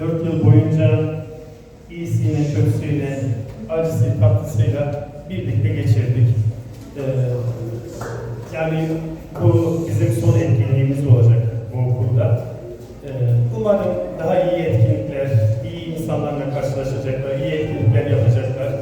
Dört yıl boyunca iyisiyle, kötüsüyle, acısı, tatlısıyla birlikte geçirdik. Yani bu bizim son etkinliğimiz olacak bu okulda. Umarım daha iyi etkinlikler, iyi insanlarla karşılaşacaklar, iyi etkinlikler yapacaklar.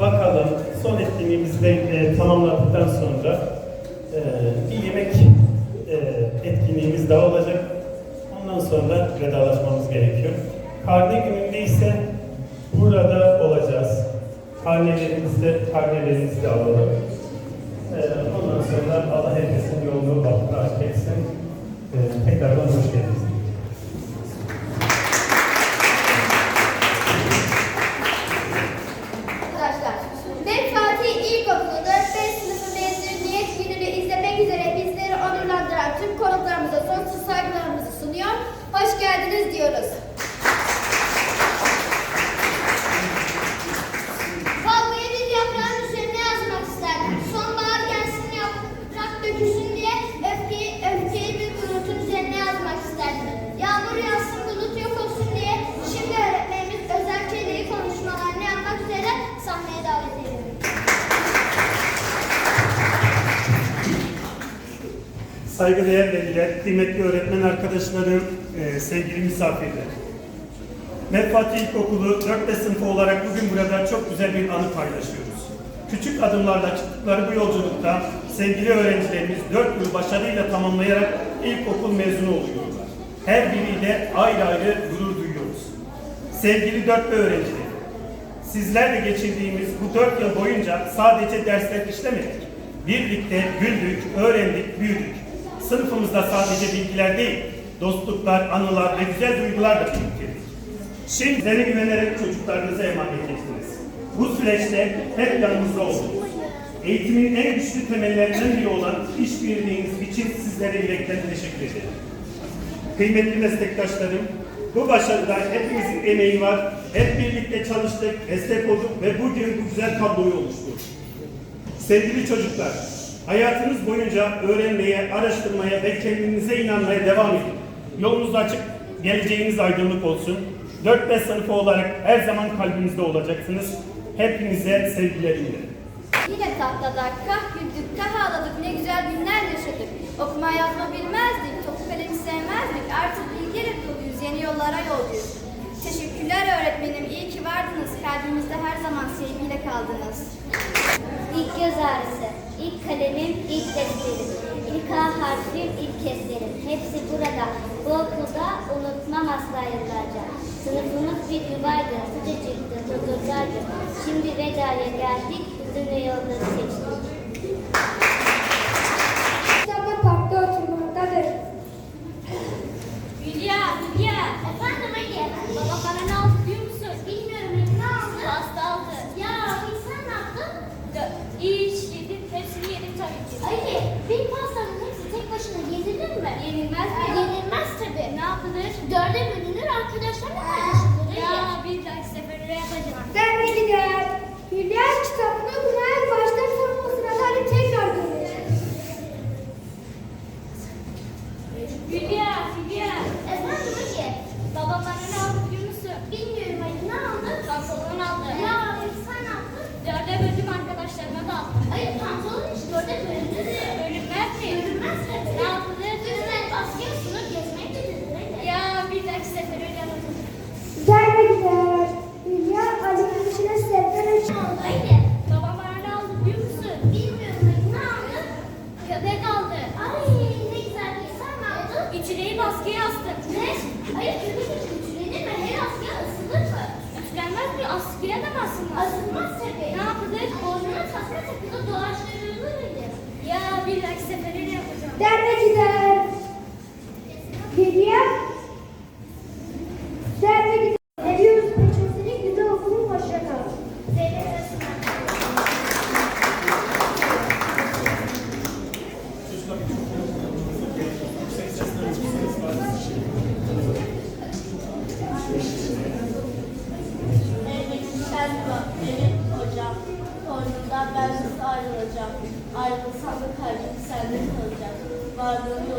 Bakalım son etkinliğimizi de eee, tamamladıktan sonra Karne gününde ise burada olacağız. Karnelerimizi, karnelerimizi alalım. Eee, ondan sonra Allah herkesin yolunu bahtını açık etsin. Eee, tekrardan hoş geldiniz. Arkadaşlar, ben Fatih İlkokulu 4-5 sınıfı mezuniyet gününü izlemek üzere bizleri onurlandıran tüm konuklarımıza sonsuz saygılarımızı sunuyor. Hoş geldiniz diyoruz. Saygıdeğer veliler, kıymetli öğretmen arkadaşlarım, e, sevgili misafirler. Medfatih İlkokulu 4. sınıfı olarak bugün burada çok güzel bir anı paylaşıyoruz. Küçük adımlarla çıktıkları bu yolculukta sevgili öğrencilerimiz 4 yıl başarıyla tamamlayarak ilkokul mezunu oluyorlar. Her biriyle ayrı ayrı gurur duyuyoruz. Sevgili 4 öğrenciler, Sizlerle geçirdiğimiz bu dört yıl boyunca sadece dersler işlemedik. Birlikte güldük, öğrendik, büyüdük. Sınıfımızda sadece bilgiler değil, dostluklar, anılar ve güzel duygular da biriktirdik. Şimdi size güvenerek çocuklarınıza emanet ettiniz. Bu süreçte hep yanımızda oldunuz. Eğitimin en güçlü temellerinden biri olan işbirliğiniz için sizlere yürekten teşekkür ederim. Kıymetli meslektaşlarım, bu başarıda hepimizin emeği var. Hep birlikte çalıştık, destek olduk ve bugün bu güzel tabloyu oluşturduk. Sevgili çocuklar, hayatınız boyunca öğrenmeye, araştırmaya ve kendinize inanmaya devam edin. Yolunuz açık, geleceğiniz aydınlık olsun. 4-5 sınıfı olarak her zaman kalbimizde olacaksınız. Hepinize sevgilerimle. Yine tahtada kah güldük, kah ağladık, ne güzel günler yaşadık. Okuma yazma bilmezdik, topu kalemi sevmezdik. Artık bilgiyle doluyuz, yeni yollara yolcuyuz. Teşekkürler öğretmenim, iyi ki vardınız. Kalbimizde her zaman sevgiyle kaldınız. İlk göz ağrısı, ilk kalemim, ilk defterim, ilk A harfim, ilk eslerim. Hepsi burada, bu okulda unutmam asla yıllarca. Sınıfımız bir yuvaydı, sıcacıktı, huzurlardı. Şimdi vedaya geldik, hüzünlü yolları Dörde bölünür, arkadaşlarla paylaşılır. Derme gider. Hülya Derme gider. Ediyoruz peçesini güzel okulun hoşça kal. Benim sen bak, benim hocam. Koynumdan ben nasıl ayrılacağım? Ayrılsam da kalbim sende kalacak varlığını